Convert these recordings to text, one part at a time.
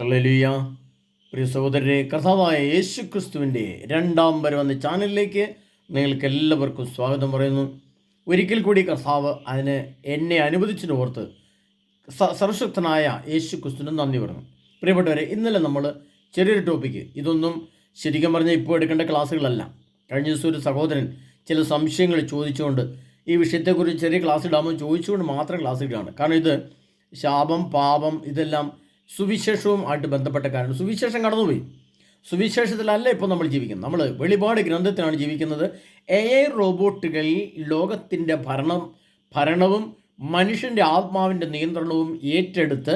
Hallelujah. പ്രിയ സഹോദരരെ കർത്താവായ യേശു ക്രിസ്തുവിന്റെ രണ്ടാം വരെ വന്ന ചാനലിലേക്ക് നിങ്ങൾക്ക് എല്ലാവർക്കും സ്വാഗതം പറയുന്നു. ഒരിക്കൽ കൂടി കർത്താവ് അതിന് എന്നെ അനുവദിച്ചതിന് ഓർത്ത് സർവശക്തനായ യേശു ക്രിസ്തുവിന് നന്ദി പറഞ്ഞു. പ്രിയപ്പെട്ടവരെ ഇന്നലെ നമ്മൾ ചെറിയൊരു ടോപ്പിക്ക് ഇതൊന്നും ശരിക്കും പറഞ്ഞാൽ ഇപ്പോൾ എടുക്കേണ്ട ക്ലാസ്സുകളല്ല. കഴിഞ്ഞ ദിവസം ഒരു സഹോദരൻ ചില സംശയങ്ങൾ ചോദിച്ചുകൊണ്ട് ഈ വിഷയത്തെക്കുറിച്ച് ചെറിയ ക്ലാസ് ഇടാമോ ചോദിച്ചുകൊണ്ട് മാത്രം ക്ലാസ് ഇടുകയാണ്. കാരണം ഇത് ശാപം പാപം ഇതെല്ലാം സുവിശേഷവും ആയിട്ട് ബന്ധപ്പെട്ട കാരണം സുവിശേഷം കടന്നുപോയി. സുവിശേഷത്തിലല്ല ഇപ്പോൾ നമ്മൾ ജീവിക്കുന്നത്? നമ്മൾ വെളിപാട് ഗ്രന്ഥത്തിലാണ് ജീവിക്കുന്നത്. എ ഐ റോബോട്ടുകളിൽ ലോകത്തിന്റെ ഭരണം ഭരണവും മനുഷ്യന്റെ ആത്മാവിന്റെ നിയന്ത്രണവും ഏറ്റെടുത്ത്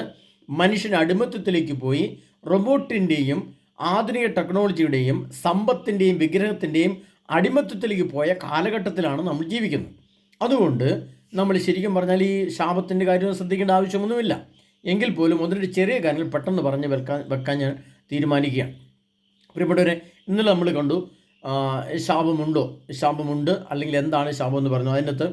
മനുഷ്യൻ അടിമത്വത്തിലേക്ക് പോയി റോബോട്ടിന്റെയും ആധുനിക ടെക്നോളജിയുടെയും സമ്പത്തിന്റെയും വിഗ്രഹത്തിന്റെയും അടിമത്വത്തിലേക്ക് പോയ കാലഘട്ടത്തിലാണ് നമ്മൾ ജീവിക്കുന്നത്. അതുകൊണ്ട് നമ്മൾ ശരിക്കും പറഞ്ഞാൽ ഈ ശാപത്തിന്റെ കാര്യം ശ്രദ്ധിക്കേണ്ട ആവശ്യമൊന്നുമില്ല. എങ്കിൽ പോലും ഒന്ന് രണ്ട് ചെറിയ കാര്യങ്ങൾ പെട്ടെന്ന് പറഞ്ഞ് വെക്കാൻ വെക്കാൻ ഞാൻ തീരുമാനിക്കുകയാണ്. പ്രിയപ്പെട്ടവരെ ഇന്നലെ നമ്മൾ കണ്ടു ശാപമുണ്ടോ? ശാപമുണ്ട്. അല്ലെങ്കിൽ എന്താണ് ശാപം എന്ന് പറഞ്ഞു. അതിനകത്ത്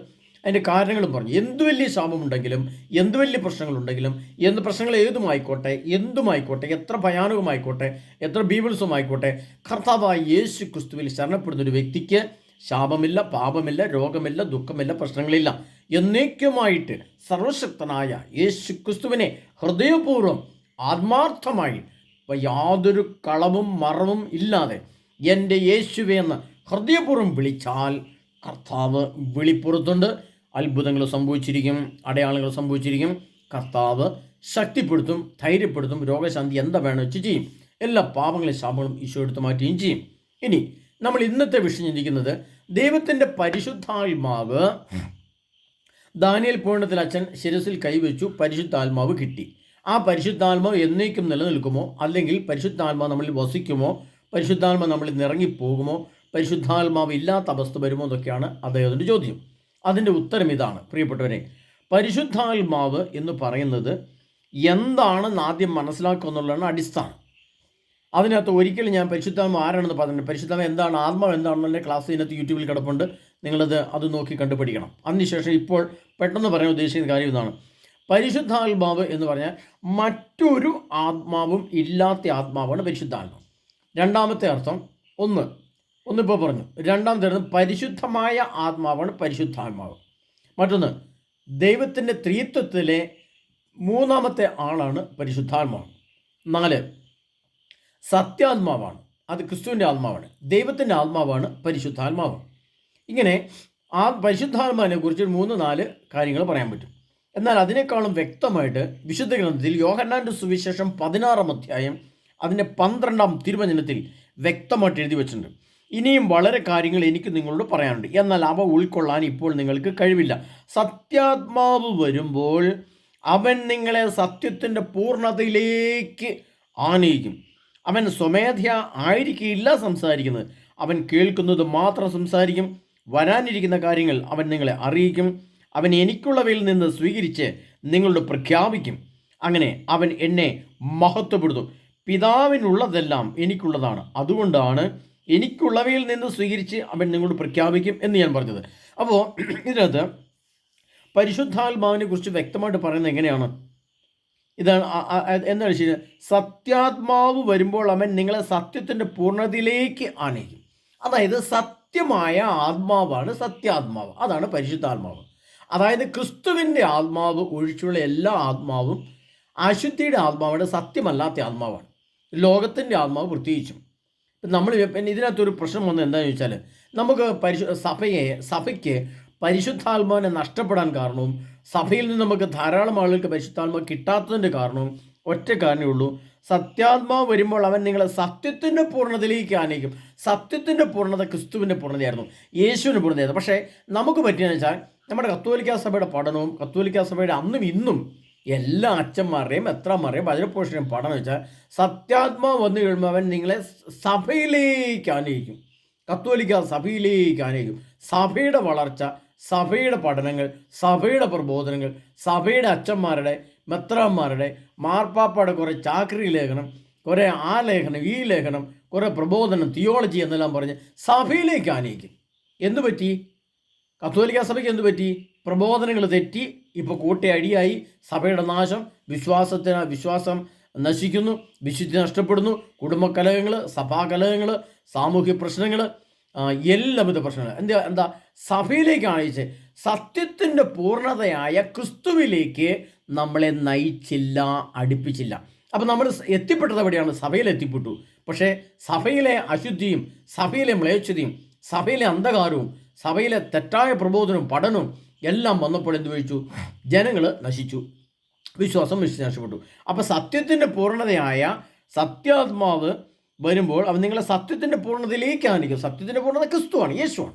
അതിന്റെ കാരണങ്ങളും പറഞ്ഞു. എന്ത് വലിയ ശാപമുണ്ടെങ്കിലും എന്ത് വലിയ പ്രശ്നങ്ങളുണ്ടെങ്കിലും എന്ത് പ്രശ്നങ്ങൾ ഏതുമായിക്കോട്ടെ എന്തുമായിക്കോട്ടെ എത്ര ഭയാനകമായിക്കോട്ടെ എത്ര ബീബിൾസുമായിക്കോട്ടെ കർത്താവായ യേശു ക്രിസ്തുവിൽ ശരണപ്പെടുന്ന ഒരു വ്യക്തിക്ക് ശാപമില്ല പാപമില്ല രോഗമില്ല ദുഃഖമില്ല പ്രശ്നങ്ങളില്ല. എന്നേക്കുമായിട്ട് സർവശക്തനായ യേശു ക്രിസ്തുവിനെ ഹൃദയപൂർവം ആത്മാർത്ഥമായി യാതൊരു കളവും മറവും ഇല്ലാതെ എന്റെ യേശുവെ എന്ന് ഹൃദയപൂർവം വിളിച്ചാൽ കർത്താവ് വിളിപ്പുറത്തുണ്ട്. അത്ഭുതങ്ങൾ സംഭവിച്ചിരിക്കും അടയാളങ്ങൾ സംഭവിച്ചിരിക്കും. കർത്താവ് ശക്തിപ്പെടുത്തും ധൈര്യപ്പെടുത്തും രോഗശാന്തി എന്താ വേണമെന്ന് വെച്ച് ചെയ്യും. എല്ലാ പാപങ്ങളും ശാപങ്ങളും ഈശോ എടുത്ത് മാറ്റുകയും ചെയ്യും. ഇനി നമ്മൾ ഇന്നത്തെ വിഷയം ചിന്തിക്കുന്നത് ദൈവത്തിന്റെ പരിശുദ്ധാത്മാവ് ദാനിയൽ പൂർണത്തിൽ അച്ഛൻ ശിരസിൽ കൈവച്ചു പരിശുദ്ധാത്മാവ് കിട്ടി. ആ പരിശുദ്ധാത്മാവ് എന്നേക്കും നിലനിൽക്കുമോ? അല്ലെങ്കിൽ പരിശുദ്ധാത്മാവ് നമ്മളിൽ വസിക്കുമോ? പരിശുദ്ധാത്മാവ് നമ്മളിൽ നിറങ്ങിപ്പോകുമോ? പരിശുദ്ധാത്മാവ് ഇല്ലാത്ത അവസ്ഥ വരുമോ എന്നൊക്കെയാണ് അദ്ദേഹത്തിന്റെ ചോദ്യം. അതിന്റെ ഉത്തരം ഇതാണ്. പ്രിയപ്പെട്ടവരെ പരിശുദ്ധാത്മാവ് എന്ന് പറയുന്നത് എന്താണെന്ന് ആദ്യം മനസ്സിലാക്കുക എന്നുള്ളതാണ് അടിസ്ഥാനം. അതിനകത്ത് ഒരിക്കലും ഞാൻ പരിശുദ്ധാമ ആരാണെന്ന് പറഞ്ഞു പരിശുദ്ധാമ എന്താണ് ആത്മാവ് എന്താണെന്നുള്ള ക്ലാസ് ഇതിനകത്ത് യൂട്യൂബിൽ കിടപ്പുണ്ട്. നിങ്ങളത് അത് നോക്കി കണ്ടുപിടിക്കണം. അതിനുശേഷം ഇപ്പോൾ പെട്ടെന്ന് പറയാൻ ഉദ്ദേശിക്കുന്ന കാര്യം ഇതാണ്. പരിശുദ്ധാത്മാവ് എന്ന് പറഞ്ഞാൽ മറ്റൊരു ആത്മാവും ഇല്ലാത്ത ആത്മാവാണ് പരിശുദ്ധാത്മാവ്. രണ്ടാമത്തെ അർത്ഥം ഒന്ന്. ഒന്നിപ്പോൾ പറഞ്ഞു. രണ്ടാമത്തെ അർത്ഥം പരിശുദ്ധമായ ആത്മാവാണ് പരിശുദ്ധാത്മാവ്. മറ്റൊന്ന്. ദൈവത്തിന്റെ ത്രീത്വത്തിലെ മൂന്നാമത്തെ ആളാണ് പരിശുദ്ധാത്മാവ്. നാല്. സത്യാത്മാവാണ്. അത് ക്രിസ്തുവിന്റെ ആത്മാവാണ്. ദൈവത്തിന്റെ ആത്മാവാണ് പരിശുദ്ധാത്മാവ്. ഇങ്ങനെ ആ പരിശുദ്ധാത്മാവിനെ കുറിച്ച് മൂന്ന് നാല് കാര്യങ്ങൾ പറയാൻ പറ്റും. എന്നാൽ അതിനേക്കാളും വ്യക്തമായിട്ട് വിശുദ്ധ ഗ്രന്ഥത്തിൽ യോഹന്നാന്റെ സുവിശേഷം പതിനാറാം അധ്യായം അതിന്റെ പന്ത്രണ്ടാം തിരുവചനത്തിൽ വ്യക്തമായിട്ട് എഴുതി വെച്ചിട്ടുണ്ട്. ഇനിയും വളരെ കാര്യങ്ങൾ എനിക്ക് നിങ്ങളോട് പറയാനുണ്ട്. എന്നാൽ അവ ഉൾക്കൊള്ളാൻ ഇപ്പോൾ നിങ്ങൾക്ക് കഴിവില്ല. സത്യാത്മാവ് വരുമ്പോൾ അവൻ നിങ്ങളെ സത്യത്തിന്റെ പൂർണതയിലേക്ക് ആനയിക്കും. അവൻ സ്വമേധയ ആയിരിക്കില്ല സംസാരിക്കുന്നത്. അവൻ കേൾക്കുന്നത് മാത്രം സംസാരിക്കും. വരാനിരിക്കുന്ന കാര്യങ്ങൾ അവൻ നിങ്ങളെ അറിയിക്കും. അവൻ എനിക്കുള്ളവയിൽ നിന്ന് സ്വീകരിച്ച് നിങ്ങളോട് പ്രഖ്യാപിക്കും. അങ്ങനെ അവൻ എന്നെ മഹത്വപ്പെടുത്തും. പിതാവിനുള്ളതെല്ലാം എനിക്കുള്ളതാണ്. അതുകൊണ്ടാണ് എനിക്കുള്ളവയിൽ നിന്ന് സ്വീകരിച്ച് അവൻ നിങ്ങളോട് പ്രഖ്യാപിക്കും എന്ന് ഞാൻ പറഞ്ഞത്. അപ്പോൾ ഇതിനകത്ത് പരിശുദ്ധാത്മാവിനെ കുറിച്ച് വ്യക്തമായിട്ട് പറയുന്നത് എങ്ങനെയാണ്? ഇതാണ് എന്താണെന്ന് വെച്ച് കഴിഞ്ഞാൽ സത്യാത്മാവ് വരുമ്പോൾ അവൻ നിങ്ങളെ സത്യത്തിന്റെ പൂർണതയിലേക്ക് ആനയിക്കും അതായത് സത്യമായ ആത്മാവാണ് സത്യാത്മാവ്. അതാണ് പരിശുദ്ധാത്മാവ്. അതായത് ക്രിസ്തുവിന്റെ ആത്മാവ് ഒഴിച്ചുള്ള എല്ലാ ആത്മാവും അശുദ്ധിയുടെ ആത്മാവാണ് സത്യമല്ലാത്ത ആത്മാവാണ്. ലോകത്തിന്റെ ആത്മാവ് പ്രത്യേകിച്ചും. നമ്മൾ ഇതിനകത്തൊരു പ്രശ്നം വന്നത് എന്താണെന്ന് ചോദിച്ചാൽ നമുക്ക് പരിശു സഭയെ സഭയ്ക്ക് പരിശുദ്ധാത്മാവിനെ നഷ്ടപ്പെടാൻ കാരണവും സഭയിൽ നിന്ന് നമുക്ക് ധാരാളം ആളുകൾക്ക് പരിശുദ്ധാത്മാവ് കിട്ടാത്തതിന്റെ കാരണവും ഒറ്റ കാരണമേ ഉള്ളൂ. സത്യാത്മാവ് വരുമ്പോൾ അവൻ നിങ്ങളെ സത്യത്തിന്റെ പൂർണതയിലേക്ക് ആനയിക്കും. സത്യത്തിന്റെ പൂർണത ക്രിസ്തുവിന്റെ പൂർണതയായിരുന്നു. യേശുവിന്റെ പൂർണതയായിരുന്നു. പക്ഷേ നമുക്ക് പറ്റിയെന്ന് വെച്ചാൽ നമ്മുടെ കത്തോലിക്കാ സഭയുടെ പഠനവും കത്തോലിക്കാ സഭയുടെ അന്നും ഇന്നും എല്ലാ അച്ഛന്മാരുടെയും എത്രമാരുടെയും ഭജനപോഷണയും പഠനം വെച്ചാൽ സത്യാത്മാവ് വന്നു കഴിയുമ്പോൾ അവൻ നിങ്ങളെ സഭയിലേക്ക് ആനയിക്കും. കത്തോലിക്കാ സഭയിലേക്ക് ആനയിക്കും. സഭയുടെ വളർച്ച സഭയുടെ പഠനങ്ങൾ സഭയുടെ പ്രബോധനങ്ങൾ സഭയുടെ അച്ഛന്മാരുടെ മെത്രാന്മാരുടെ മാർപ്പാപ്പയുടെ കുറേ ചാക്രി ലേഖനം കുറേ ആ ലേഖനം ഈ ലേഖനം കുറേ പ്രബോധനം തിയോളജി എന്നെല്ലാം പറഞ്ഞ് സഭയിലേക്ക് ആനയിക്കും. എന്തു പറ്റി? കത്തോലിക്ക സഭയ്ക്ക് എന്തു പറ്റി? പ്രബോധനങ്ങൾ തെറ്റി ഇപ്പോൾ കൂട്ടയടിയായി സഭയുടെ നാശം വിശ്വാസത്തിന് വിശ്വാസം നശിക്കുന്നു വിശുദ്ധി നഷ്ടപ്പെടുന്നു കുടുംബകലഹങ്ങൾ സഭാകലഹങ്ങൾ സാമൂഹ്യ പ്രശ്നങ്ങൾ എല്ലാവിധ പ്രശ്നങ്ങൾ എന്താ എന്താ? സഭയിലേക്ക് അയച്ചത് സത്യത്തിന്റെ പൂർണതയായ ക്രിസ്തുവിലേക്ക് നമ്മളെ നയിച്ചില്ല അടുപ്പിച്ചില്ല. അപ്പോൾ നമ്മൾ എത്തിപ്പെട്ടത് എവിടെയാണ്? സഭയിൽ എത്തിപ്പെട്ടു. പക്ഷേ സഭയിലെ അശുദ്ധിയും സഭയിലെ മ്ലേച്ഛതയും സഭയിലെ അന്ധകാരവും സഭയിലെ തെറ്റായ പ്രബോധനവും പഠനവും എല്ലാം വന്നപ്പോൾ എന്ത് ചോദിച്ചു ജനങ്ങൾ നശിച്ചു. വിശ്വാസം വിശ്വസിച്ച് നഷ്ടപ്പെട്ടു. അപ്പോൾ സത്യത്തിന്റെ പൂർണതയായ സത്യാത്മാവ് വരുമ്പോൾ അവൻ നിങ്ങളെ സത്യത്തിന്റെ പൂർണതയിലേക്ക് ആനിക്കും സത്യത്തിന്റെ പൂർണത ക്രിസ്തുവാണ് യേശുവാണ്.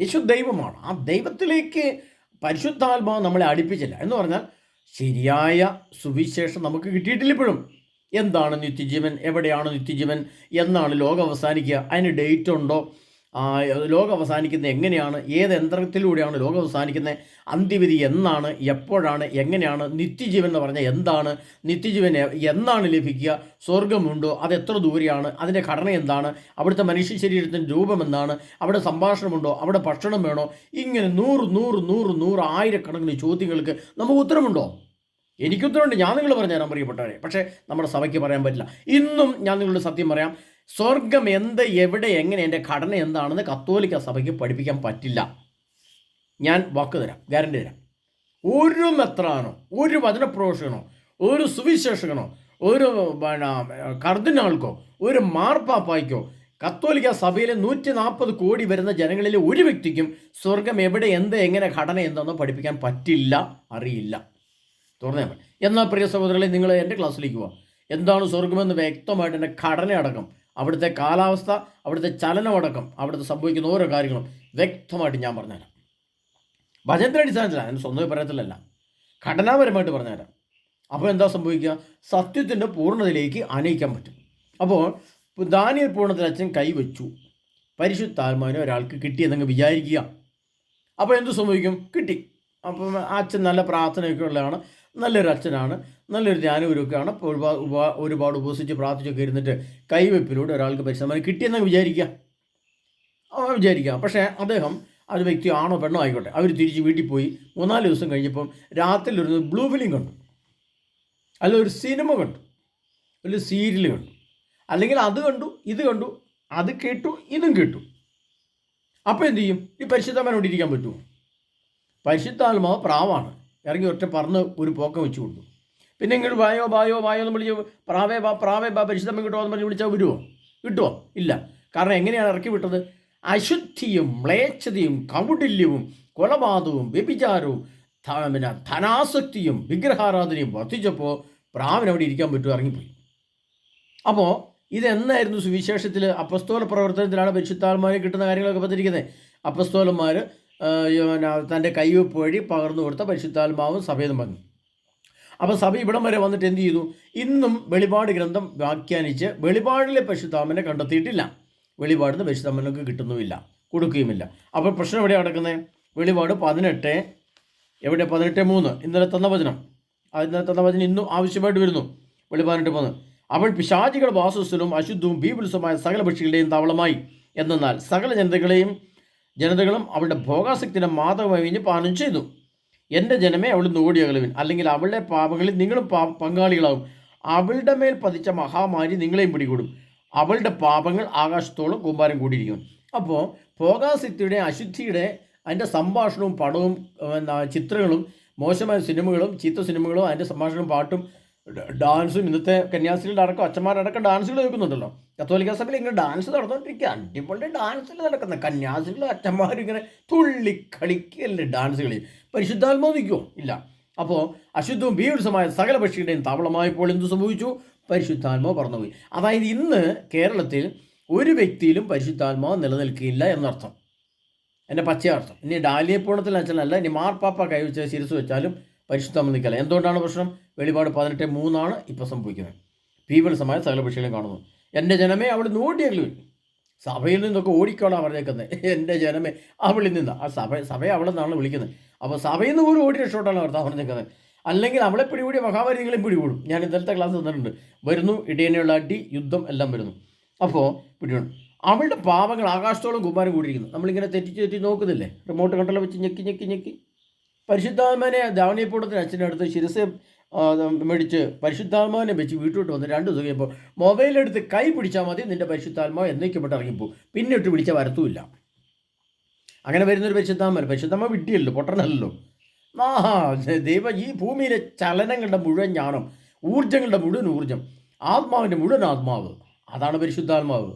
യേശു ദൈവമാണ്. ആ ദൈവത്തിലേക്ക് പരിശുദ്ധാത്മാവ് നമ്മളെ അടുപ്പിച്ചില്ല. എന്ന് പറഞ്ഞാൽ ശരിയായ സുവിശേഷം നമുക്ക് കിട്ടിയിട്ടില്ല ഇപ്പോഴും. എന്താണ് നിത്യജീവൻ? എവിടെയാണ് നിത്യജീവൻ? എന്നാണ് ലോകം അവസാനിക്കുക. അതിന് ഡേറ്റ് ഉണ്ടോ? ലോകം അവസാനിക്കുന്നത് എങ്ങനെയാണ്? ഏത് യന്ത്രത്തിലൂടെയാണ് ലോകം അവസാനിക്കുന്നത്? അന്ത്യവിധി എന്നാണ് എപ്പോഴാണ് എങ്ങനെയാണ് നിത്യജീവൻ എന്ന് പറഞ്ഞാൽ എന്താണ്? നിത്യജീവൻ എന്നാണ് ലഭിക്കുക? സ്വർഗമുണ്ടോ അത് എത്ര ദൂരെയാണ്? അതിന്റെ ഘടന എന്താണ്? അവിടുത്തെ മനുഷ്യ ശരീരത്തിന്റെ രൂപം എന്താണ്? അവിടെ സംഭാഷണമുണ്ടോ? അവിടെ ഭക്ഷണം വേണോ? ഇങ്ങനെ നൂറ് നൂറ് നൂറ് നൂറ് ആയിരക്കണക്കിന് ചോദ്യങ്ങൾക്ക് നമുക്ക് ഉത്തരമുണ്ടോ? എനിക്കുത്തരമുണ്ട്. ഞാൻ നിങ്ങൾ പറഞ്ഞുതരാൻ പ്രിയപ്പെട്ടവരെ. പക്ഷേ നമ്മുടെ സഭയ്ക്ക് പറയാൻ പറ്റില്ല. ഇന്നും ഞാൻ നിങ്ങളുടെ സത്യം പറയാം. സ്വർഗം എന്ത് എവിടെ എങ്ങനെ എന്റെ ഘടന എന്താണെന്ന് കത്തോലിക്ക സഭയ്ക്ക് പഠിപ്പിക്കാൻ പറ്റില്ല. ഞാൻ വാക്ക് തരാം ഗ്യാരണ്ടി തരാം. ഒരു മെത്രാനോ ഒരു വചനപ്രോഷകനോ ഒരു സുവിശേഷകനോ ഒരു പിന്നെ കർദിനാൾക്കോ ഒരു മാർപ്പാപ്പായ്ക്കോ കത്തോലിക്ക സഭയിലെ നൂറ്റി നാൽപ്പത് കോടി വരുന്ന ജനങ്ങളിലെ ഒരു വ്യക്തിക്കും സ്വർഗം എവിടെ എന്ത് എങ്ങനെ ഘടന എന്താണെന്ന് പഠിപ്പിക്കാൻ പറ്റില്ല അറിയില്ല. തുറന്നേ എന്നാൽ പ്രിയ സഹോദരങ്ങളെ നിങ്ങൾ എന്റെ ക്ലാസ്സിലേക്ക് പോവാം. എന്താണ് സ്വർഗമെന്ന് വ്യക്തമായിട്ട് എന്റെ ഘടന അടക്കം അവിടുത്തെ കാലാവസ്ഥ അവിടുത്തെ ചലനമടക്കം അവിടുത്തെ സംഭവിക്കുന്ന ഓരോ കാര്യങ്ങളും വ്യക്തമായിട്ട് ഞാൻ പറഞ്ഞുതരാം. ഭജനത്തിനടിസ്ഥാനത്തിലാണ് എന്റെ സ്വന്തം അഭിപ്രായത്തിലല്ല. ഘടനാപരമായിട്ട് പറഞ്ഞുതരാം. അപ്പോൾ എന്താ സംഭവിക്കുക? സത്യത്തിന്റെ പൂർണതയിലേക്ക് ആനയിക്കാൻ പറ്റും. അപ്പോൾ ദാനിയൽ പൂർണത്തിൽ അച്ഛൻ കൈവച്ചു പരിശുദ്ധാത്മാവിനെ ഒരാൾക്ക് കിട്ടിയെന്നങ്ങ് വിചാരിക്കുക. അപ്പോൾ എന്ത് സംഭവിക്കും? കിട്ടി. അപ്പം അച്ഛൻ നല്ല പ്രാർത്ഥനയൊക്കെ ഉള്ളതാണ് നല്ലൊരു അച്ഛനാണ്. നല്ലൊരു ധ്യാനഗുരുക്കാണ്. ഒരുപാട് ഉപ- ഒരുപാട് ഉപസിച്ച് പ്രാർത്ഥിച്ചൊക്കെ ഇരുന്നിട്ട് കൈവെപ്പിലൂടെ ഒരാൾക്ക് പരിശ്രമം കിട്ടിയെന്ന് വിചാരിക്കുക വിചാരിക്കുക വിചാരിക്കാം. പക്ഷേ അദ്ദേഹം ഒരു വ്യക്തി ആണോ പെണ്ണോ ആയിക്കോട്ടെ. അവർ തിരിച്ച് വീട്ടിൽ പോയി മൂന്നാൽ ദിവസം കഴിഞ്ഞപ്പം രാത്രി ഒരു ബ്ലൂ ഫിലിം കണ്ടു. അല്ല ഒരു സിനിമ കണ്ടു. ഒരു സീരിയൽ കണ്ടു. അല്ലെങ്കിൽ അത് കണ്ടു ഇത് കണ്ടു അത് കേട്ടു ഇതും കേട്ടു. അപ്പോൾ എന്തു ചെയ്യും? ഈ പരിശുദ്ധമാനോട്ടിരിക്കാൻ പറ്റുമോ? പരിശുദ്ധാത്മാവ് പ്രാവാണ്. ഇറങ്ങി ഒറ്റ പറന്ന് ഒരു പോക്കം വെച്ചു കൊടുത്തു. പിന്നെ ഇങ്ങോട്ട് വായോ വായോ വായോ എന്ന് വിളിച്ച് പ്രാവേ ബാ പ്രാവേ ബാ പരിശുദ്ധമ്മ കിട്ടുമോ എന്ന് പറഞ്ഞ് വിളിച്ചാൽ വരുമോ കിട്ടുമോ ഇല്ല. കാരണം എങ്ങനെയാണ് ഇറക്കി വിട്ടത്? അശുദ്ധിയും മ്ലേച്ഛതയും കൗടില്യവും കൊലപാതകവും വ്യഭിചാരവും പിന്നെ ധനാസക്തിയും വിഗ്രഹാരാധനയും വർദ്ധിച്ചപ്പോൾ പ്രാവിന് അവിടെ ഇരിക്കാൻ പറ്റുമോ? ഇറങ്ങിപ്പോയി. അപ്പോൾ ഇതെന്നായിരുന്നു സുവിശേഷത്തിൽ അപ്പസ്തോല പ്രവർത്തനത്തിലാണ് പരിശുദ്ധാത്മാരെ കിട്ടുന്ന കാര്യങ്ങളൊക്കെ പറഞ്ഞിരിക്കുന്നത് അപ്പസ്തോലന്മാർ തന്റെ കൈവെപ്പ് വഴി പകർന്നു കൊടുത്ത പരിശുദ്ധാത്മാവും സഭയെന്ന് പറഞ്ഞു. അപ്പോൾ സഭ ഇവിടം വരെ വന്നിട്ട് എന്ത് ചെയ്തു? ഇന്നും വെളിപാട് ഗ്രന്ഥം വ്യാഖ്യാനിച്ച് വെളിപാടിലെ പശുത്താമനെ കണ്ടെത്തിയിട്ടില്ല. വെളിപാടിൽ നിന്ന് പശുത്താമനൊക്കെ കിട്ടുന്നുമില്ല കൊടുക്കുകയുമില്ല. അപ്പോൾ പ്രശ്നം എവിടെയാണ് നടക്കുന്നത് വെളിപാട് പതിനെട്ട് എവിടെ? പതിനെട്ട് മൂന്ന്. ഇന്നലെ തന്ന വചനം. ഇന്നലെ തന്ന വചനം ഇന്നും ആവശ്യമായിട്ട് വരുന്നു. വെളിപാടിട്ട് മൂന്ന്. അവൾ പിശാചികൾ വാസസ്ഥലവും അശുദ്ധവും ബീബിൾസുമായ സകല പക്ഷികളുടെയും താവളമായി. എന്നാൽ സകല ജനതകളെയും ജനതകളും അവളുടെ ഭോഗാസക്തിയുടെ മാതകമായി പാനം ചെയ്തു. എന്റെ ജനമേ അവൾ ഓടിയകളുവിൻ അല്ലെങ്കിൽ അവളുടെ പാപങ്ങളിൽ നിങ്ങളും പാ പങ്കാളികളാവും അവളുടെ മേൽ പതിച്ച മഹാമാരി നിങ്ങളെയും പിടികൂടും. അവളുടെ പാപങ്ങൾ ആകാശത്തോളം കൂമ്പാരം കൂടിയിരിക്കും. അപ്പോൾ ഭോഗാസക്തിയുടെ അശുദ്ധിയുടെ അതിന്റെ സംഭാഷണവും പടവും ചിത്രങ്ങളും മോശമായ സിനിമകളും ചീത്ത സിനിമകളും അതിന്റെ സംഭാഷണവും പാട്ടും ഡാൻസും ഇന്നത്തെ കന്യാസ്ത്രീകളുടെ അടക്കം അച്ഛന്മാരടക്കം ഡാൻസുകൾ കേൾക്കുന്നുണ്ടല്ലോ. കത്തോലിക്ക സഭയിൽ ഇങ്ങനെ ഡാൻസ് നടന്നുകൊണ്ടിരിക്കുക അടിപൊളി ഡാൻസിൽ നടക്കുന്ന കന്യാസ്ത്രീകളും അച്ഛന്മാരും ഇങ്ങനെ തുള്ളി കളിക്കല്ലേ ഡാൻസ് കളി. പരിശുദ്ധാത്മാവ് ഇല്ല. അപ്പോൾ അശുദ്ധവും ബീവത്സമായ സകല പക്ഷികളുടെയും താവളമായപ്പോൾ എന്ത് സംഭവിച്ചു? പരിശുദ്ധാത്മാവ് പറന്നുപോയി. അതായത് ഇന്ന് കേരളത്തിൽ ഒരു വ്യക്തിയിലും പരിശുദ്ധാത്മാവ് നിലനിൽക്കില്ല എന്നർത്ഥം. എന്റെ പച്ചയർത്ഥം. ഇനി ഡാലിയപ്പൂണത്തിൽ അച്ഛനല്ല ഇനി മാർപ്പാപ്പ കൈവച്ച ശിരസ് വെച്ചാലും പരിശുദ്ധം നിൽക്കല എന്തുകൊണ്ടാണ് പ്രശ്നം? വെളിപാട് പതിനെട്ട് മൂന്നാണ് ഇപ്പോൾ സംഭവിക്കുന്നത്. ഭീപരസമായ സകല പക്ഷികളെയും കാണുന്നു. എന്റെ ജനമേ അവിടെ ഓടിയല്ലോ സഭയിൽ നിന്നൊക്കെ ഓടിക്കോളാം പറഞ്ഞേക്കുന്നത് എന്റെ ജനമേ അവളിൽ നിന്ന്. ആ സഭ സഭയെ അവിടെ നിന്നാണ് വിളിക്കുന്നത്. അപ്പോൾ സഭയിൽ നിന്ന് പോലും ഓടി രക്ഷോട്ടാണ് ഭർത്താവ് പറഞ്ഞേക്കുന്നത് അല്ലെങ്കിൽ അവളെ പിടികൂടിയ മഹാമാരി നിങ്ങളെയും പിടികൂടും. ഞാൻ ഇന്നലത്തെ ക്ലാസ് തന്നിട്ടുണ്ട്. വരുന്നു ഇടയനെയുള്ള അടി യുദ്ധം എല്ലാം വരുന്നു. അപ്പോൾ പിടികൂടും. അവളുടെ പാവങ്ങൾ ആകാശത്തോളം കുമാരം കൂടിയിരിക്കുന്നു. നമ്മളിങ്ങനെ തെറ്റിച്ച് തെറ്റി നോക്കുന്നില്ലേ? റിമോട്ട് കണ്ടല വെച്ച് ഞെക്കി ഞെക്കി ഞെക്കി. പരിശുദ്ധാത്മനെ ധാവണിയപ്പൂടത്തിന് അച്ഛന്റെ അടുത്ത് ശിരസ് മേടിച്ച് പരിശുദ്ധാത്മാവിനെ വെച്ച് വീട്ടിലോട്ട് വന്ന് രണ്ട് ദിവസം കഴിയുമ്പോൾ മൊബൈലെടുത്ത് കൈ പിടിച്ചാൽ മതി നിന്റെ പരിശുദ്ധാത്മാവ് എന്നേക്കുമ്പോട്ട് ഇറങ്ങിപ്പോവും പിന്നെ ഇട്ട് പിടിച്ചാൽ വരത്തുമില്ല. അങ്ങനെ വരുന്നൊരു പരിശുദ്ധാത്മാവ് പരിശുദ്ധാത്മ വിട്ടിയല്ലോ പൊട്ടണല്ലോ ആ ദൈവം ഈ ഭൂമിയിലെ ചലനങ്ങളുടെ മുഴുവൻ ജ്ഞാനം ഊർജങ്ങളുടെ മുഴുവൻ ഊർജം ആത്മാവിന്റെ മുഴുവൻ ആത്മാവ് അതാണ് പരിശുദ്ധാത്മാവ്.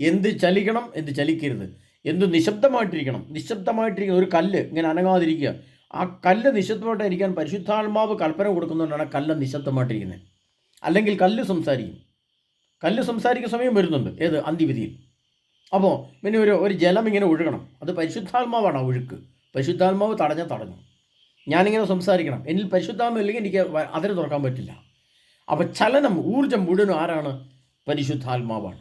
എന്ത് ചലിക്കണം എന്ത് ചലിക്കരുത്. എന്ത് നിശബ്ദമായിട്ടിരിക്കണം നിശബ്ദമായിട്ടിരിക്കുന്ന ഒരു കല്ല് ഇങ്ങനെ അനങ്ങാതിരിക്കുക. ആ കല്ല് നിശബ്ദമായിട്ടിരിക്കാൻ പരിശുദ്ധാത്മാവ് കൽപ്പന കൊടുക്കുന്നതുകൊണ്ടാണ് കല്ല് നിശബ്ദമായിട്ടിരിക്കുന്നത്. അല്ലെങ്കിൽ കല്ല് സംസാരിക്കും. കല്ല് സംസാരിക്കുന്ന സമയം വരുന്നുണ്ട്. ഏത്? അന്തിവിധിയിൽ. അപ്പോൾ പിന്നെ ഒരു ഒരു ജലം ഇങ്ങനെ ഒഴുകണം. അത് പരിശുദ്ധാത്മാവാണ് ആ ഒഴുക്ക്. പരിശുദ്ധാത്മാവ് തടഞ്ഞാൽ തടഞ്ഞു. ഞാനിങ്ങനെ സംസാരിക്കണം. എന്നിൽ പരിശുദ്ധാത്മ ഇല്ലെങ്കിൽ എനിക്ക് അതിന് തുറക്കാൻ പറ്റില്ല. അപ്പോൾ ചലനം ഊർജം മുഴുവനും ആരാണ്? പരിശുദ്ധാത്മാവാണ്.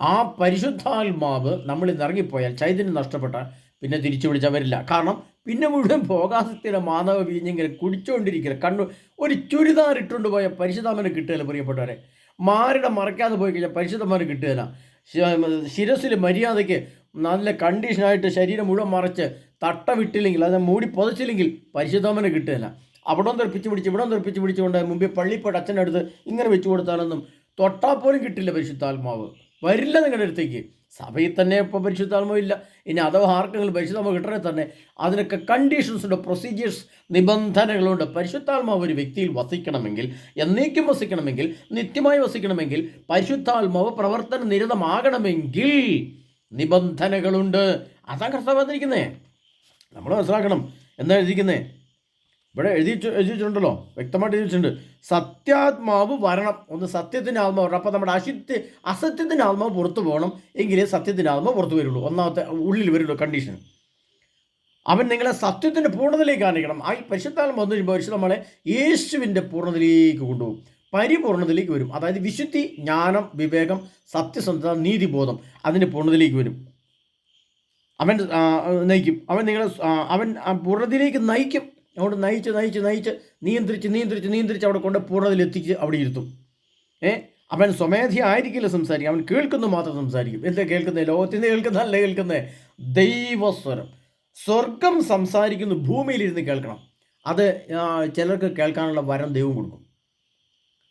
ആ പരിശുദ്ധാത്മാവ് നമ്മളിൽ നിന്ന് ഇറങ്ങിപ്പോയാൽ ചൈതന്യം നഷ്ടപ്പെട്ടാൽ പിന്നെ തിരിച്ചു വിളിച്ചാൽ വരില്ല. കാരണം പിന്നെ മുഴുവൻ ഭോഗാസക്തിയുടെ മാധവ വീഞ്ഞിങ്ങനെ കുടിച്ചുകൊണ്ടിരിക്കുക കണ്ണു ഒരു ചുരിദാർ ഇട്ടുകൊണ്ട് പോയ പരിശുദ്ധാമനെ കിട്ടുകയില്ല പ്രിയപ്പെട്ടവരെ. മാരുടെ മറക്കാതെ പോയി കഴിഞ്ഞാൽ പരിശുദ്ധമാനെ കിട്ടുകയില്ല. ശിരസിൽ മര്യാദയ്ക്ക് നല്ല കണ്ടീഷനായിട്ട് ശരീരം മുഴുവൻ മറച്ച് തട്ട വിട്ടില്ലെങ്കിൽ അതിനെ മൂടി പുതച്ചില്ലെങ്കിൽ പരിശുദ്ധാമനെ കിട്ടുകയില്ല. അവിടം തെറിപ്പിച്ച് പിടിച്ച് ഇവിടം തെറിപ്പിച്ച് പിടിച്ചുകൊണ്ട് മുമ്പേ പള്ളിപ്പോട്ട് അച്ഛന്റെ അടുത്ത് ഇങ്ങനെ വെച്ച് കൊടുത്താലൊന്നും തൊട്ടാൽ പോലും കിട്ടില്ല പരിശുദ്ധാത്മാവ്. വരില്ല നിങ്ങളുടെ അടുത്തേക്ക്. സഭയിൽ തന്നെ ഇപ്പോൾ പരിശുദ്ധാത്മ ഇല്ല. ഇനി അഥവാ ആർക്കെങ്കിലും പരിശുദ്ധാത്മ കിട്ടണേ തന്നെ അതിനൊക്കെ കണ്ടീഷൻസ് ഉണ്ട് പ്രൊസീജിയേഴ്സ് നിബന്ധനകളുണ്ട്. പരിശുദ്ധാത്മാവ് ഒരു വ്യക്തിയിൽ വസിക്കണമെങ്കിൽ എന്നേക്കും വസിക്കണമെങ്കിൽ നിത്യമായി വസിക്കണമെങ്കിൽ പരിശുദ്ധാത്മാവ് പ്രവർത്തന നിരതമാകണമെങ്കിൽ നിബന്ധനകളുണ്ട്. അതാണ് കർത്താവ് നമ്മൾ മനസ്സിലാക്കണം. എന്താ എഴുതിയിരിക്കുന്നേ? ഇവിടെ എഴുതി എഴുതിയിട്ടുണ്ടല്ലോ വ്യക്തമായിട്ട് എഴുതിയിട്ടുണ്ട് സത്യാത്മാവ് വരണം. ഒന്ന് സത്യത്തിന്റെ ആത്മാവ് വരണം. അപ്പോൾ നമ്മുടെ അശുദ്ധ അസത്യത്തിന്റെ ആത്മാവ് പുറത്തു പോകണം. എങ്കിലേ സത്യത്തിന്റെ ആത്മാവ് പുറത്തു വരുള്ളൂ. ഒന്നാമത്തെ ഉള്ളിൽ വരുള്ളൂ കണ്ടീഷൻ അവൻ നിങ്ങളെ സത്യത്തിന്റെ പൂർണതയിലേക്ക് കാണിക്കണം. ആ പരിശുദ്ധാത്മ വന്നു കഴിയുമ്പോൾ പരിശുദ്ധ നമ്മളെ യേശുവിന്റെ പൂർണതയിലേക്ക് കൊണ്ടുപോകും. പരിപൂർണതയിലേക്ക് വരും. അതായത് വിശുദ്ധി ജ്ഞാനം വിവേകം സത്യസന്ധത നീതിബോധം അതിന്റെ പൂർണതയിലേക്ക് വരും. അവൻ നയിക്കും. അവൻ നിങ്ങളെ അവൻ പൂർണതയിലേക്ക് നയിക്കും. അവിടെ നയിച്ച് നയിച്ച് നയിച്ച് നിയന്ത്രിച്ച് നിയന്ത്രിച്ച് നിയന്ത്രിച്ച് അവിടെ കൊണ്ട് പൂർണതയിലെത്തിച്ച് അവിടെ ഇരുത്തും. ഏ? അവൻ സ്വമേധി ആയിരിക്കില്ല സംസാരിക്കും അവൻ കേൾക്കുന്നു മാത്രം സംസാരിക്കും. എന്താ കേൾക്കുന്നത് ലോകത്തിന്റെ കേൾക്കുന്നതല്ല കേൾക്കുന്നത് ദൈവസ്വരം. സ്വർഗം സംസാരിക്കുന്നു ഭൂമിയിലിരുന്ന് കേൾക്കണം. അത് ചിലർക്ക് കേൾക്കാനുള്ള വരം ദൈവം കൊടുക്കും.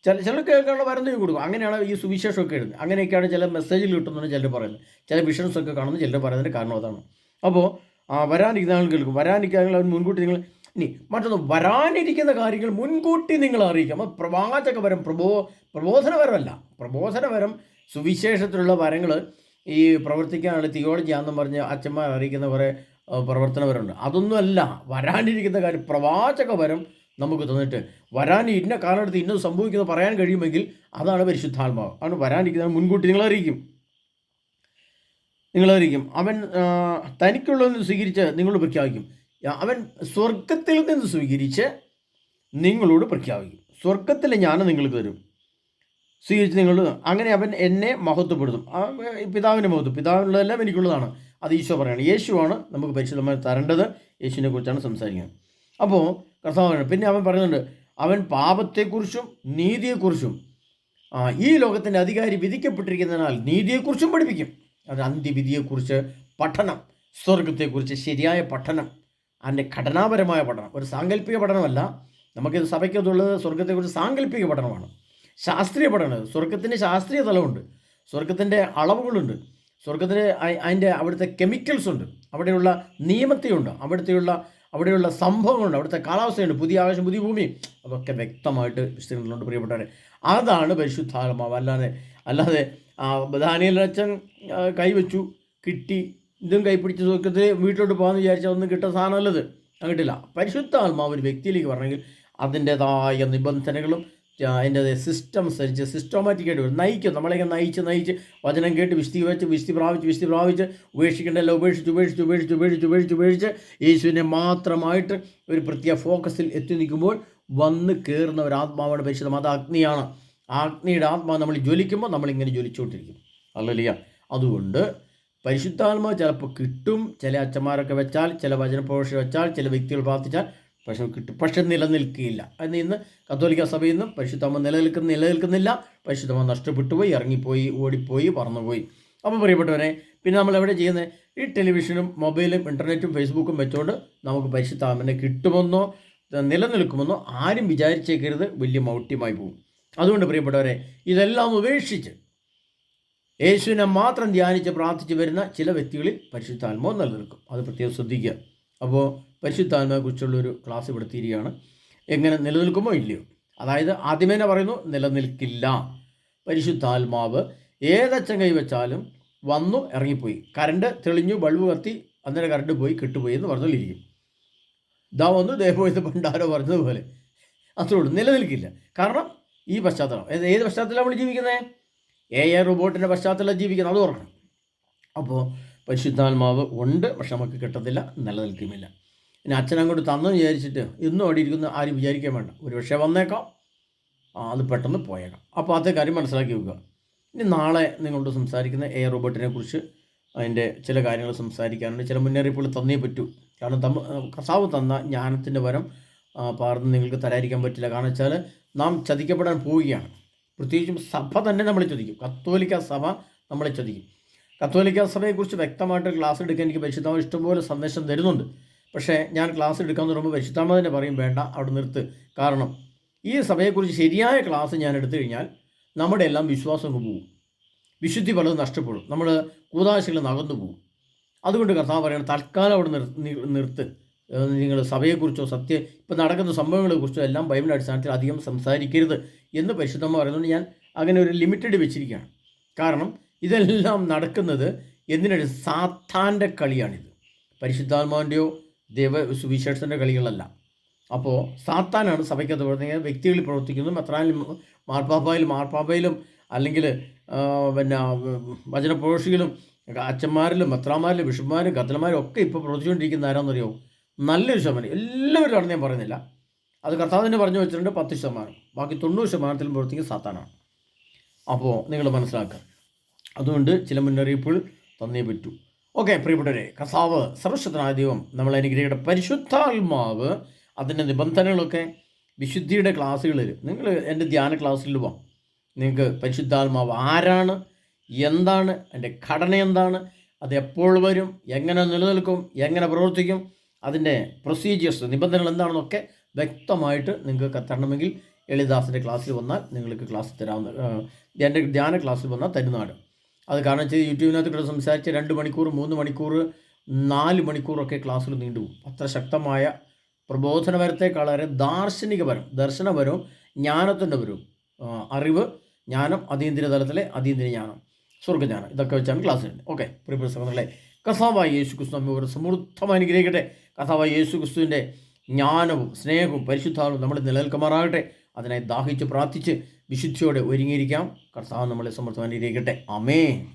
ചില ചിലർക്ക് കേൾക്കാനുള്ള വരം ദൈവം കൊടുക്കും. അങ്ങനെയാണ് ഈ സുവിശേഷമൊക്കെ എഴുതുന്നത്. അങ്ങനെയൊക്കെയാണ് ചില മെസ്സേജിൽ കിട്ടുന്നതെന്ന് ചിലർ പറയുന്നത്. ചില വിഷൻസ് ഒക്കെ കാണുന്നത് ചിലർ പറയുന്നതിന്റെ കാരണം അതാണ്. അപ്പോൾ വരാനിരിക്കുന്ന ആൾ കേൾക്കും. വരാനിരിക്കുന്ന അവൻ മുൻകൂട്ടി നിങ്ങൾ ഇനി മറ്റൊന്ന് വരാനിരിക്കുന്ന കാര്യങ്ങൾ മുൻകൂട്ടി നിങ്ങൾ അറിയിക്കാം അത് പ്രവാചകപരം പ്രബോ പ്രബോധനപരമല്ല പ്രബോധനപരം സുവിശേഷത്തിലുള്ള വരങ്ങൾ ഈ പ്രവർത്തിക്കാനുള്ള തിയോളജി ആണെന്ന് പറഞ്ഞ് അച്ഛന്മാർ അറിയിക്കുന്ന കുറേ പ്രവർത്തനപരമുണ്ട് അതൊന്നുമല്ല വരാനിരിക്കുന്ന കാര്യം പ്രവാചകപരം നമുക്ക് തന്നിട്ട്. വരാൻ ഇന്ന കാലഘട്ടത്തിൽ ഇന്നത് സംഭവിക്കുന്നത് പറയാൻ കഴിയുമെങ്കിൽ അതാണ് പരിശുദ്ധാത്മാവ്. ആണ് വരാനിരിക്കുന്നത് മുൻകൂട്ടി നിങ്ങൾ അറിയിക്കും. നിങ്ങളറിയിക്കും അവൻ തനിക്കുള്ളതെന്ന് സ്വീകരിച്ച് നിങ്ങൾ പ്രഖ്യാപിക്കും. അവൻ സ്വർഗത്തിൽ നിന്ന് സ്വീകരിച്ച് നിങ്ങളോട് പ്രഖ്യാപിക്കും. സ്വർഗത്തിലെ ജ്ഞാനം നിങ്ങൾക്ക് തരും. സ്വീകരിച്ച് നിങ്ങൾ അങ്ങനെ അവൻ എന്നെ മഹത്വപ്പെടുത്തും. ആ, പിതാവിന്റെ മഹത്വം. പിതാവിനുള്ളതെല്ലാം എനിക്കുള്ളതാണ്. അത് ഈശോ പറയുകയാണ് യേശുവാണ് നമുക്ക് പരിശുദ്ധമായി തരേണ്ടത്. യേശുവിനെ കുറിച്ചാണ് സംസാരിക്കുന്നത് അപ്പോൾ കർത്താവ് പിന്നെ അവൻ പറയുന്നുണ്ട് അവൻ പാപത്തെക്കുറിച്ചും നീതിയെക്കുറിച്ചും ഈ ലോകത്തിന്റെ അധികാരി വിധിക്കപ്പെട്ടിരിക്കുന്നതിനാൽ നീതിയെക്കുറിച്ചും പഠിപ്പിക്കും. അത് അന്ത്യവിധിയെക്കുറിച്ച് പഠനം സ്വർഗത്തെക്കുറിച്ച് ശരിയായ പഠനം. അതിന്റെ ഘടനാപരമായ പഠനം. ഒരു സാങ്കല്പിക പഠനമല്ല നമുക്കിത് സഭയ്ക്കതുള്ളത് സ്വർഗത്തെക്കുറിച്ച് സാങ്കല്പിക പഠനമാണ്. ശാസ്ത്രീയ പഠനം സ്വർഗത്തിന്റെ ശാസ്ത്രീയ തലമുണ്ട്. സ്വർഗത്തിന്റെ അളവുകളുണ്ട്. സ്വർഗത്തിന്റെ അതിന്റെ അവിടുത്തെ കെമിക്കൽസ് ഉണ്ട്. അവിടെയുള്ള നിയമത്തെയുണ്ട്. അവിടുത്തെയുള്ള അവിടെയുള്ള സംഭവങ്ങളുണ്ട്. അവിടുത്തെ കാലാവസ്ഥയുണ്ട്. പുതിയ ആകാശം പുതിയ ഭൂമി. അതൊക്കെ വ്യക്തമായിട്ട് വിശദീകരണത്തിലുണ്ട് പ്രിയപ്പെട്ടവരെ. അതാണ് പരിശുദ്ധാത്മാവ്. അല്ലാതെ അല്ലാതെ ദാനിയലച്ചൻ കൈവച്ചു കിട്ടി ഇതും കൈപ്പിടിച്ച് സുഖത്തിൽ വീട്ടിലോട്ട് പോകാമെന്ന് വിചാരിച്ചാൽ ഒന്നും കിട്ടാൻ സാധനമല്ലത്. അത് പരിശുദ്ധ ആത്മാവ് ഒരു വ്യക്തിയിലേക്ക് പറഞ്ഞെങ്കിൽ അതിന്റെതായ നിബന്ധനകളും അതിന്റെ സിസ്റ്റം അനുസരിച്ച് സിസ്റ്റമാറ്റിക്കായിട്ട് വരും. നയിക്കും. നമ്മളെയൊക്കെ നയിച്ച് നയിച്ച് വചനം കേട്ട് വിശുദ്ധി വെച്ച് വിശുദ്ധി പ്രാപിച്ച് വിശുദ്ധി പ്രാപിച്ച് ഉപേക്ഷിക്കേണ്ടല്ലോ ഉപേക്ഷിച്ച് ഉപേക്ഷിച്ച് ഉപേക്ഷിച്ച് ഉപേക്ഷിച്ച് ഉപേക്ഷിച്ച് ഉപേക്ഷിച്ച് യേശുവിനെ മാത്രമായിട്ട് ഒരു പ്രത്യേക ഫോക്കസിൽ എത്തി നിൽക്കുമ്പോൾ വന്ന് കയറുന്ന ഒരു ആത്മാവാണ് പരിശുദ്ധം. അത് അഗ്നിയാണ്. ആ അഗ്നിയുടെ ആത്മാവ് നമ്മൾ ജ്വലിക്കുമ്പോൾ നമ്മളിങ്ങനെ ജ്വലിച്ചുകൊണ്ടിരിക്കും. അല്ലല്ല അതുകൊണ്ട് പരിശുദ്ധാത്മാവ് ചിലപ്പോൾ കിട്ടും ചില അച്ഛന്മാരൊക്കെ വെച്ചാൽ ചില വചനപ്രഭാഷ വെച്ചാൽ ചില വ്യക്തികൾ പ്രാർത്ഥിച്ചാൽ പക്ഷെ കിട്ടും. പക്ഷെ നിലനിൽക്കുകയില്ല അതിന് ഇന്ന് കത്തോലിക്ക സഭയിൽ നിന്നും പരിശുദ്ധമ്മ നിലനിൽക്കുന്ന നിലനിൽക്കുന്നില്ല. പരിശുദ്ധമ്മ നഷ്ടപ്പെട്ടു പോയി ഇറങ്ങിപ്പോയി ഓടിപ്പോയി പറന്നുപോയി. അപ്പോൾ പ്രിയപ്പെട്ടവരെ പിന്നെ നമ്മൾ എവിടെ ചെയ്യുന്നത്? ഈ ടെലിവിഷനും മൊബൈലും ഇന്റർനെറ്റും ഫേസ്ബുക്കും വെച്ചുകൊണ്ട് നമുക്ക് പരിശുദ്ധാമനെ കിട്ടുമെന്നോ നിലനിൽക്കുമെന്നോ ആരും വിചാരിച്ചേക്കരുത്. വലിയ മൗട്യമായി പോകും. അതുകൊണ്ട് പ്രിയപ്പെട്ടവരെ ഇതെല്ലാം ഉപേക്ഷിച്ച് യേശുവിനെ മാത്രം ധ്യാനിച്ച് പ്രാർത്ഥിച്ച് വരുന്ന ചില വ്യക്തികളിൽ പരിശുദ്ധാത്മാവ് നിലനിൽക്കും. അത് പ്രത്യേകം ശ്രദ്ധിക്കുക. അപ്പോൾ പരിശുദ്ധാത്മാവെക്കുറിച്ചുള്ളൊരു ക്ലാസ് ഇവിടെ തീരുകയാണ്. എങ്ങനെ നിലനിൽക്കുമോ ഇല്ലയോ? അതായത് ആദ്യമേ പറയുന്നു നിലനിൽക്കില്ല. പരിശുദ്ധാത്മാവ് ഏതച്ഛൻ കൈവച്ചാലും വന്നു ഇറങ്ങിപ്പോയി. കറണ്ട് തെളിഞ്ഞു ബൾബ് കത്തി അന്നേരം കറണ്ട് പോയി കിട്ടുപോയി എന്ന് പറഞ്ഞോളിരിക്കും ഇതാ വന്നു ദേവോയത് പണ്ടാരോ പറഞ്ഞതുപോലെ. അത്രേ ഉള്ളൂ. നിലനിൽക്കില്ല. കാരണം ഈ പശ്ചാത്തലം. ഏത് പശ്ചാത്തലമാണ് നമ്മൾ ജീവിക്കുന്നത്? എ ഐ റോബോട്ടിന്റെ പശ്ചാത്തലം ജീവിക്കുന്നത് അത് ഓർക്കണം അപ്പോൾ പരിശുദ്ധാത്മാവ് ഉണ്ട് പക്ഷെ നമുക്ക് കിട്ടത്തില്ല നിലനിൽക്കുമില്ല പിന്നെ അച്ഛൻ അങ്ങോട്ട് തന്നെന്ന് വിചാരിച്ചിട്ട് ഇന്നും അവിടെ ഇരിക്കുന്ന ആരും വിചാരിക്കാൻ വേണ്ട. ഒരു പക്ഷേ വന്നേക്കാം അത് പെട്ടെന്ന് പോയേക്കാം. അപ്പോൾ അതേ കാര്യം മനസ്സിലാക്കി വെക്കുക. ഇനി നാളെ നിങ്ങളോട് സംസാരിക്കുന്ന എ റോബോട്ടിനെ കുറിച്ച് അതിന്റെ ചില കാര്യങ്ങൾ സംസാരിക്കാനുണ്ട്. ചില മുന്നറിയിപ്പുകൾ തന്നേ പറ്റൂ. കാരണം തമ്മ കസാവ് തന്ന ജ്ഞാനത്തിന്റെ വരം പാർന്ന് നിങ്ങൾക്ക് തരാതിരിക്കാൻ പറ്റില്ല. കാരണം വെച്ചാൽ നാം ചതിക്കപ്പെടാൻ പോവുകയാണ്. പ്രത്യേകിച്ചും സഭ തന്നെ നമ്മളെ ചോദിക്കും കത്തോലിക്ക സഭ നമ്മളെ ചോദിക്കും കത്തോലിക്ക സഭയെക്കുറിച്ച് വ്യക്തമായിട്ട് ക്ലാസ് എടുക്കാൻ എനിക്ക് പരിശുദ്ധാമ ഇഷ്ടംപോലെ സന്ദേശം തരുന്നുണ്ട്. പക്ഷേ ഞാൻ ക്ലാസ് എടുക്കാൻ തുടങ്ങുമ്പോൾ പരിശുദ്ധാമ തന്നെ പറയും വേണ്ട അവിടെ നിർത്ത്. കാരണം ഈ സഭയെക്കുറിച്ച് ശരിയായ ക്ലാസ് ഞാൻ എടുത്തു കഴിഞ്ഞാൽ നമ്മുടെ എല്ലാം വിശ്വാസം പോകും വിശുദ്ധി പലതും നഷ്ടപ്പെടും. നമ്മൾ കൂതാശകൾ നകന്നു പോകും അതുകൊണ്ട് കർത്താവ് പറയണം തൽക്കാലം അവിടെ നിർ നിർത്ത്. നിങ്ങൾ സഭയെക്കുറിച്ചോ സത്യ ഇപ്പം നടക്കുന്ന സംഭവങ്ങളെക്കുറിച്ചോ എല്ലാം ബൈബിളിന്റെ അടിസ്ഥാനത്തിൽ അധികം സംസാരിക്കരുത് എന്ന് പരിശുദ്ധമ്മ പറയുന്നത് ഞാൻ അങ്ങനെ ഒരു ലിമിറ്റഡ് വെച്ചിരിക്കുകയാണ്. കാരണം ഇതെല്ലാം നടക്കുന്നത് എന്തിനാണ് സാത്താന്റെ കളിയാണിത്. പരിശുദ്ധാത്മാവിന്റെയോ ദൈവ സുവിശേഷത്തിന്റെ കളികളല്ല. അപ്പോൾ സാത്താനാണ് സഭയ്ക്കകത്ത് പ്രവർത്തിക്കുന്നത് വ്യക്തികളിൽ പ്രവർത്തിക്കുന്നു അത്രയും മാർപ്പാപ്പയിലും മാർപ്പാപ്പയിലും അല്ലെങ്കിൽ പിന്നെ വചനപ്രോഷികളും അച്ഛന്മാരിലും മെത്രാമാരിലും ബിഷപ്പ്മാരും കത്തലന്മാരും ഒക്കെ ഇപ്പോൾ പ്രവർത്തിച്ചുകൊണ്ടിരിക്കുന്ന ആരാണെന്നറിയോ നല്ലൊരു ശതമാനം. എല്ലാവരും ഞാൻ പറയുന്നില്ല. അത് കർത്താവ് തന്നെ പറഞ്ഞു വെച്ചിട്ടുണ്ട് പത്ത് ശതമാനം. ബാക്കി തൊണ്ണൂറ് ശതമാനത്തിലും പ്രവർത്തിക്കുന്ന സാത്താനാണ്. അപ്പോൾ നിങ്ങൾ മനസ്സിലാക്കുക. അതുകൊണ്ട് ചില മുന്നറിയിപ്പുകൾ തന്നേ പറ്റൂ. ഓക്കെ പ്രിയപ്പെട്ടവരെ കർത്താവ് സർവശക്തനായ ദൈവം നമ്മൾ അനുഗ്രഹിയുടെ പരിശുദ്ധാത്മാവ് അതിന്റെ നിബന്ധനകളൊക്കെ വിശുദ്ധിയുടെ ക്ലാസ്സുകളിൽ നിങ്ങൾ എന്റെ ധ്യാന ക്ലാസ്സിൽ പോവാം നിങ്ങൾക്ക് പരിശുദ്ധാത്മാവ് ആരാണ്? എന്താണ്? എന്റെ ഘടന എന്താണ്? അത് എപ്പോൾ വരും? എങ്ങനെ നിലനിൽക്കും? എങ്ങനെ പ്രവർത്തിക്കും? അതിന്റെ പ്രൊസീജിയേഴ്സ് നിബന്ധനകൾ എന്താണെന്നൊക്കെ വ്യക്തമായിട്ട് നിങ്ങൾക്ക് തരണമെങ്കിൽ എളിദാസിന്റെ ക്ലാസ്സിൽ വന്നാൽ നിങ്ങൾക്ക് ക്ലാസ് തരാവുന്ന എന്റെ ധ്യാന ക്ലാസ്സിൽ വന്നാൽ തരുന്നതാണ്. അത് കാരണം വെച്ചാൽ യൂട്യൂബിനകത്ത് കൂടെ സംസാരിച്ച് രണ്ട് മണിക്കൂർ മൂന്ന് മണിക്കൂർ നാല് മണിക്കൂറൊക്കെ ക്ലാസ്സിൽ നീണ്ടുപോകും. അത്ര ശക്തമായ പ്രബോധനപരത്തെക്കാളേറെ ദാർശനികപരം ദർശനപരവും ജ്ഞാനത്തിന്റെ പരവും അറിവ് ജ്ഞാനം അതീന്ദ്രിയ തലത്തിലെ അതീന്ദ്രിയ ജ്ഞാനം സ്വർഗജ്ഞാനം ഇതൊക്കെ വെച്ചാണ് ക്ലാസ് ഓക്കെ പ്രിയപ്പെട്ട സഹോദരങ്ങളെ കസാവായി യേശു കൃഷ്ണ സമൃദ്ധമായി അനുഗ്രഹിക്കട്ടെ. കഥാവായ യേശു ക്രിസ്തുവിന്റെ ജ്ഞാനവും സ്നേഹവും പരിശുദ്ധാവും നമ്മൾ നിലനിൽക്കുമാറാകട്ടെ. അതിനായി ദാഹിച്ച് പ്രാർത്ഥിച്ച് വിശുദ്ധിയോടെ ഒരുങ്ങിയിരിക്കാം. കർത്താവ് നമ്മളെ സമർത്ഥമാനിരിക്കട്ടെ അമേ